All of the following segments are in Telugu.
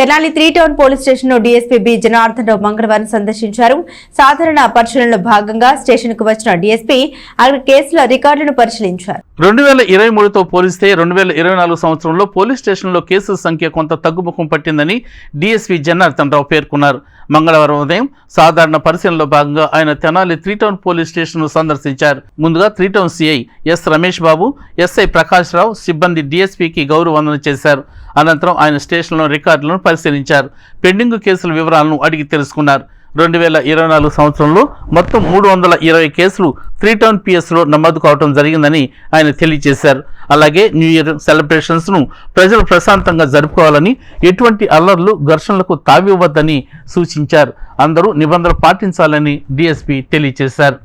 తెనాలి త్రీ టౌన్ పోలీస్ స్టేషన్లో డీఎస్పీ బి. జనార్దన్ రావు మంగళవారం సందర్శించారు. సాధారణ పరిశీలనలో భాగంగా స్టేషన్కు వచ్చిన డీఎస్పీ అక్కడ కేసుల రికార్డులను పరిశీలించారు. రెండు వేల ఇరవై మూడుతో పోలిస్తే రెండు వేల ఇరవై నాలుగు సంవత్సరంలో పోలీస్ స్టేషన్లో కేసుల సంఖ్య కొంత తగ్గుముఖం పట్టిందని డీఎస్పీ జనార్దన్ రావు పేర్కొన్నారు. మంగళవారం ఉదయం సాధారణ పరిశీలనలో భాగంగా ఆయన తెనాలి త్రీ టౌన్ పోలీస్ స్టేషన్ను సందర్శించారు. ముందుగా three town CI S Ramesh Babu SI Prakash Rao సిబ్బంది డీఎస్పీకి గౌరవ వందన చేశారు. అనంతరం ఆయన స్టేషన్లో రికార్డులను పరిశీలించారు. పెండింగ్ కేసుల వివరాలను అడిగి తెలుసుకున్నారు. రెండు వేల ఇరవై నాలుగు సంవత్సరంలో మొత్తం మూడు వందల ఇరవై కేసులు త్రీ టౌన్ పిఎస్లో నమోదు కావడం జరిగిందని ఆయన తెలియజేశారు. అలాగే న్యూ ఇయర్ సెలబ్రేషన్స్ను ప్రజలు ప్రశాంతంగా జరుపుకోవాలని ఎటువంటి అల్లర్లు ఘర్షణలకు తావివ్వద్దని సూచించారు. అందరూ నిబంధనలు పాటించాలని డీఎస్పీ తెలియజేశారు.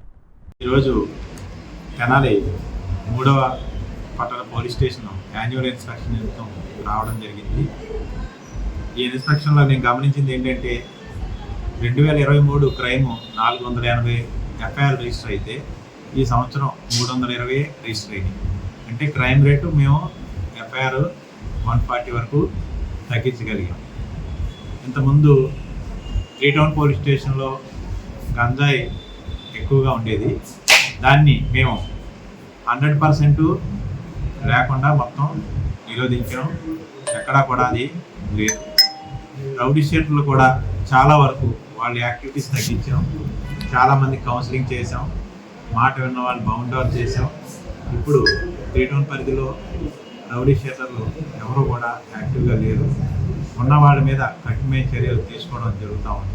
ఈరోజు తెనాలి మూడవ పట్టణ పోలీస్ స్టేషన్ యాన్యువల్ ఇన్స్పెక్షన్ నిమిత్తం రావడం జరిగింది. ఈ ఇన్స్పెక్షన్లో నేను గమనించింది ఏంటంటే రెండు వేల ఇరవై మూడు క్రైమ్ నాలుగు వందల ఎనభై ఎఫ్ఐఆర్ రిజిస్టర్ అయితే ఈ సంవత్సరం మూడు వందల ఇరవై రిజిస్టర్ అయింది అంటే క్రైమ్ రేటు మేము ఎఫ్ఐఆర్ వన్ ఫార్టీ వరకు తగ్గించగలిగాం. ఇంతకుముందు త్రీ టౌన్ పోలీస్ స్టేషన్లో గంజాయి ఎక్కువగా ఉండేది. దాన్ని మేము హండ్రెడ్ పర్సెంట్ లేకుండా మొత్తం నిరోధించడం ఎక్కడా కూడా అది లేదు. రౌడీ షీట్లు కూడా చాలా వరకు వాళ్ళ యాక్టివిటీస్ తగ్గించాం. చాలామంది కౌన్సిలింగ్ చేసాం మాట విన్న వాళ్ళు బౌండర్ చేసాం ఇప్పుడు త్రీ టౌన్ పరిధిలో రౌడీ షీటర్లు ఎవరు కూడా యాక్టివ్గా లేరు. ఉన్నవాళ్ళ మీద కఠినమైన చర్యలు తీసుకోవడం జరుగుతూ ఉంది.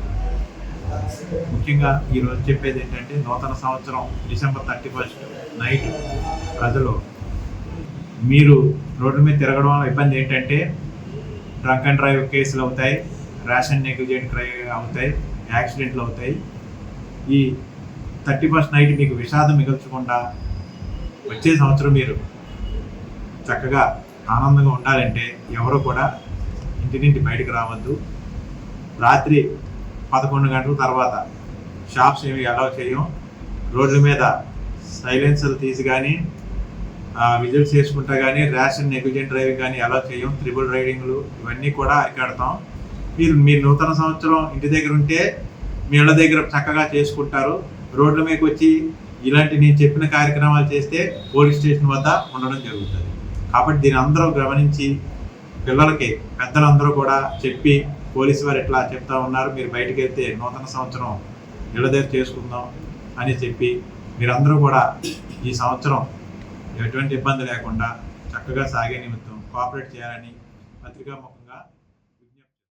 ముఖ్యంగా ఈరోజు చెప్పేది ఏంటంటే నూతన సంవత్సరం డిసెంబర్ థర్టీ ఫస్ట్ నైట్ ప్రజలు మీరు రోడ్డు మీద తిరగడం వల్ల ఇబ్బంది ఏంటంటే డ్రంక్ అండ్ డ్రైవ్ కేసులు అవుతాయి రేషన్ నెగ్లిజెంట్ క్రై అవుతాయి యాక్సిడెంట్లు అవుతాయి. ఈ థర్టీ ఫస్ట్ నైట్ మీకు విషాదం మిగల్చకుండా వచ్చే సంవత్సరం మీరు చక్కగా ఆనందంగా ఉండాలంటే ఎవరు కూడా ఇంటి నుండి బయటకు రావద్దు. రాత్రి పదకొండు గంటల తర్వాత షాప్స్ ఏమి అలౌ చేయం రోడ్ల మీద సైలెన్సర్లు తీసి కానీ విజిట్ చేసుకుంటా కానీ రేషన్ నెగ్లిజెంట్ డ్రైవింగ్ కానీ అలౌ చేయం త్రిబుల్ రైడింగ్లు ఇవన్నీ కూడా అరికడతాం మీరు మీరు నూతన సంవత్సరం ఇంటి దగ్గర ఉంటే మీ ఇళ్ళ దగ్గర చక్కగా చేసుకుంటారు. రోడ్ల మీదకి వచ్చి ఇలాంటి నేను చెప్పిన కార్యక్రమాలు చేస్తే పోలీస్ స్టేషన్ వద్ద ఉండడం జరుగుతుంది. కాబట్టి దీని అందరూ గమనించి పిల్లలకి పెద్దలందరూ కూడా చెప్పి పోలీసు వారు ఇట్లా చెప్తా ఉన్నారు మీరు బయటకు వెళ్తే నూతన సంవత్సరం ఇళ్ళ దగ్గర చేసుకుందాం అని చెప్పి మీరందరూ కూడా ఈ సంవత్సరం ఎటువంటి ఇబ్బంది లేకుండా చక్కగా సాగే నిమిత్తం కోఆపరేట్ చేయాలని పత్రికా